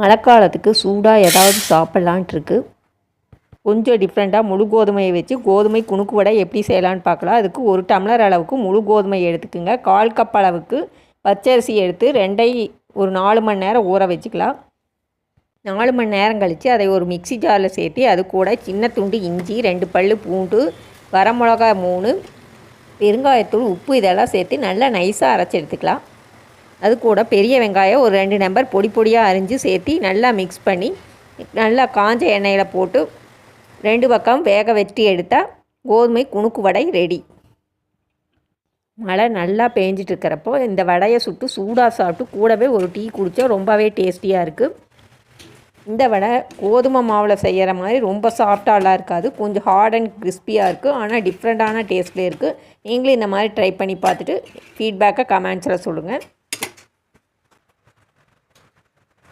மழைக்காலத்துக்கு சூடாக ஏதாவது சாப்பிட்லான்ட்டு இருக்குது கொஞ்சம் டிஃப்ரெண்ட்டாக முழு கோதுமையை வச்சு கோதுமை குணுக்கு வடை எப்படி செய்யலான்னு பார்க்கலாம். அதுக்கு ஒரு டம்ளர் அளவுக்கு முழு கோதுமை எடுத்துக்கோங்க. கால் கப் அளவுக்கு பச்சரிசி எடுத்து ரெண்டை ஒரு நாலு மணி நேரம் ஊற வச்சுக்கலாம். நாலு மணி நேரம் கழித்து அதை ஒரு மிக்ஸி ஜாரில் சேர்த்து அது கூட சின்ன துண்டு இஞ்சி ரெண்டு பல் பூண்டு வரமிளகா மூணு பெருங்காயத்தூள் உப்பு இதெல்லாம் சேர்த்து நல்லா நைஸாக அரைச்சி எடுத்துக்கலாம். அது கூட பெரிய வெங்காயம் ஒரு ரெண்டு நம்பர் பொடி பொடியாக அரிஞ்சு சேர்த்து நல்லா மிக்ஸ் பண்ணி நல்லா காஞ்ச எண்ணெயில் போட்டு ரெண்டு பக்கம் வேக வெட்டி எடுத்தால் கோதுமை குணுக்கு வடை ரெடி மழை நல்லா பேஞ்சிட்டு இருக்கிறப்போ இந்த வடையை சுட்டு சூடாக சாப்பிட்டு கூடவே ஒரு டீ குடித்தா ரொம்பவே டேஸ்டியாக இருக்குது இந்த வடை கோதுமை மாவில் செய்கிற மாதிரி ரொம்ப சாஃப்டாலாம் இருக்காது. கொஞ்சம் ஹார்ட் அண்ட் கிறிஸ்பியாக இருக்குது ஆனால் டிஃப்ரெண்ட்டான டேஸ்ட்டில் இருக்குது நீங்களும் இந்த மாதிரி ட்ரை பண்ணி பார்த்துட்டு ஃபீட்பேக்கை கமெண்ட்ஸில் சொல்லுங்கள்